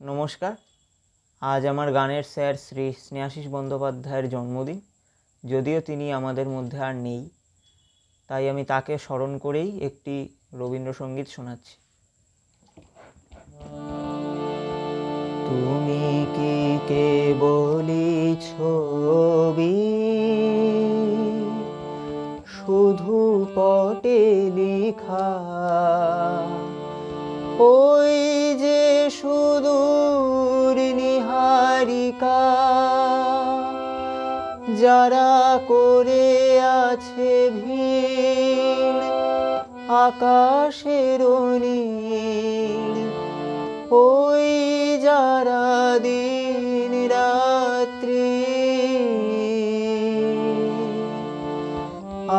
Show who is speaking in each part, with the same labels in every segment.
Speaker 1: নমস্কার। আজ আমার গানের স্যার শ্রী স্নেহাশিস বন্দ্যোপাধ্যায়ের জন্মদিন। যদিও তিনি আমাদের মধ্যে আর নেই, তাই আমি তাকে স্মরণ করেই একটি রবীন্দ্রসঙ্গীত শোনাচ্ছি। তুমি কি কেবলি ছবি শুধু পটে লিখা। ওই সুদূর নিহারিকা, যারা করে আছে ভিড় আকাশের নীল ওই যারা দিন রাত্রি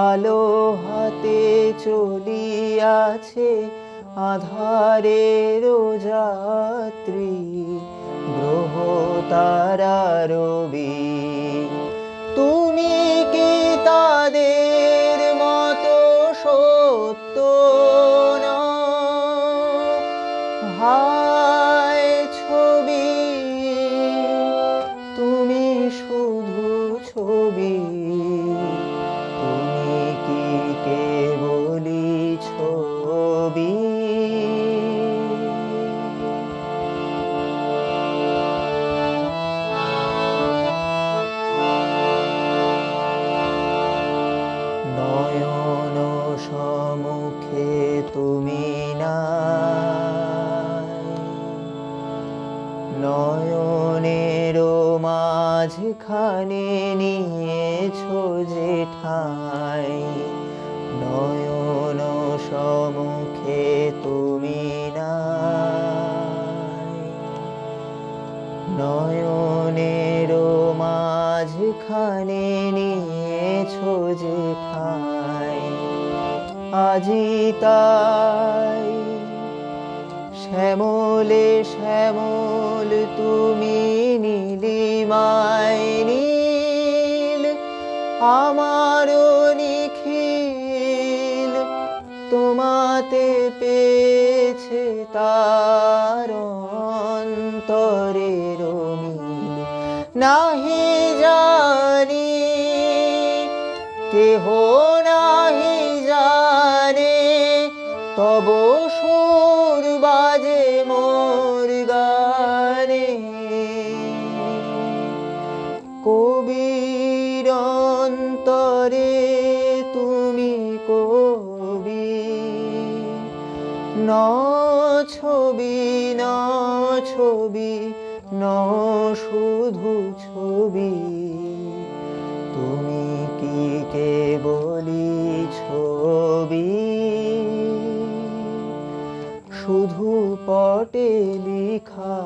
Speaker 1: আলো হাতে চলিয়াছে আধারের যাত্রী গ্রহ তারা রবি তুমি কি তাদের মতো সত্য না? ছবি, তুমি শুধু ছবি। নয়নের মাঝখানে নিয়েছো যে ঠাই নয়ন সমুখে তুমি না নয়নের মাঝখানে নিয়েছো যে ঠাই আজি তাই শ্যামলে শ্যামল তুমি নীলিমায় নীল, আমারও নিখিল। তোমাতে পেয়েছে তার অন্তরের মিল, নাহি জানি, কেহ নাহি জানে, তব বাজে মোর গানে। কবির অন্তরে তুমি কবি। ন ছবি ন ছবি, ন শুধু ছবি। তুমি কি কেবলি শুধু পটে লিখা।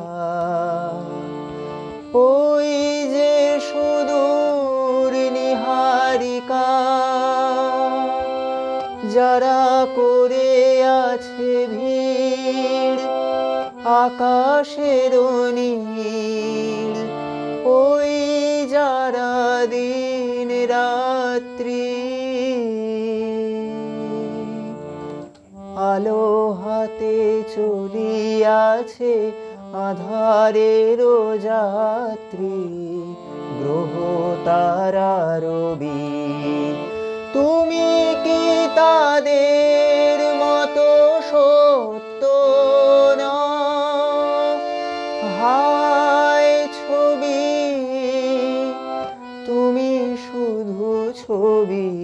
Speaker 1: ওই যে সুদূর নিহারিকা, যারা করে আছে ভিড় আকাশের নীল ওই যারা দিন রাত্রি আলো হাতে চলিয়াছে আধারের যাত্রী গ্রহ তারা তুমি কি তাদের মতো সত্য না? হায় ছবি, তুমি শুধু ছবি।